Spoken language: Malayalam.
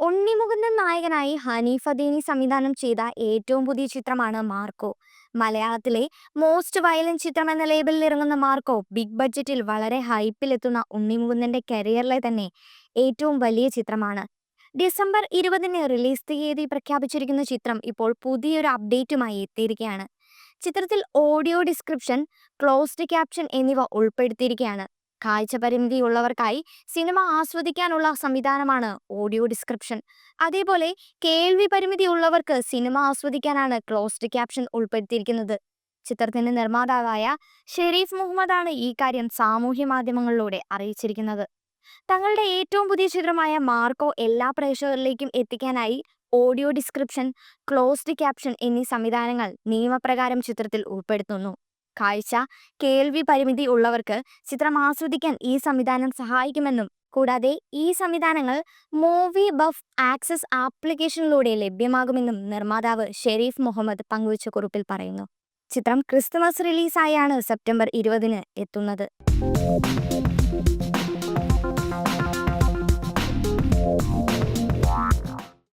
ഉണ്ണിമുകുന്ദൻ നായകനായി ഹനീഫ് അദീനി സംവിധാനം ചെയ്ത ഏറ്റവും പുതിയ ചിത്രമാണ് മാർക്കോ. മലയാളത്തിലെ മോസ്റ്റ് വയലന്റ് ചിത്രം എന്ന ലേബലിൽ ഇറങ്ങുന്ന മാർക്കോ ബിഗ് ബഡ്ജറ്റിൽ വളരെ ഹൈപ്പിലെത്തുന്ന ഉണ്ണിമുകുന്ദന്റെ കരിയറിലെ തന്നെ ഏറ്റവും വലിയ ചിത്രമാണ്. ഡിസംബർ ഇരുപതിന് റിലീസ് തീയതി പ്രഖ്യാപിച്ചിരിക്കുന്ന ചിത്രം ഇപ്പോൾ പുതിയൊരു അപ്ഡേറ്റുമായി എത്തിയിരിക്കുകയാണ്. ചിത്രത്തിൽ ഓഡിയോ ഡിസ്ക്രിപ്ഷൻ ക്ലോസ്ഡ് ക്യാപ്ഷൻ എന്നിവ ഉൾപ്പെടുത്തിയിരിക്കുകയാണ്. കാഴ്ച പരിമിതിയുള്ളവർക്കായി സിനിമ ആസ്വദിക്കാനുള്ള സംവിധാനമാണ് ഓഡിയോ ഡിസ്ക്രിപ്ഷൻ. അതേപോലെ കേൾവി പരിമിതി ഉള്ളവർക്ക് സിനിമ ആസ്വദിക്കാനാണ് ക്ലോസ്ഡ് ക്യാപ്ഷൻ ഉൾപ്പെടുത്തിയിരിക്കുന്നത്. ചിത്രത്തിന്റെ നിർമ്മാതാവായ ഷെരീഫ് മുഹമ്മദാണ് ഈ കാര്യം സാമൂഹ്യ മാധ്യമങ്ങളിലൂടെ അറിയിച്ചിരിക്കുന്നത്. തങ്ങളുടെ ഏറ്റവും പുതിയ ചിത്രമായ മാർക്കോ എല്ലാ പ്രേക്ഷകരിലേക്കും എത്തിക്കാനായി ഓഡിയോ ഡിസ്ക്രിപ്ഷൻ ക്ലോസ്ഡ് ക്യാപ്ഷൻ എന്നീ സംവിധാനങ്ങൾ നിയമപ്രകാരം ചിത്രത്തിൽ ഉൾപ്പെടുത്തുന്നു. കാഴ്ച കേൾവി പരിമിതി ഉള്ളവർക്ക് ചിത്രം ആസ്വദിക്കാൻ ഈ സംവിധാനം സഹായിക്കുമെന്നും കൂടാതെ ഈ സംവിധാനങ്ങൾ മൂവി ബഫ് ആക്സസ് ആപ്ലിക്കേഷനിലൂടെ ലഭ്യമാകുമെന്നും നിർമ്മാതാവ് ഷെരീഫ് മുഹമ്മദ് പങ്കുവച്ച കുറിപ്പിൽ പറയുന്നു. ചിത്രം ക്രിസ്തുമസ് റിലീസായാണ് സെപ്റ്റംബർ ഇരുപതിന് എത്തുന്നത്.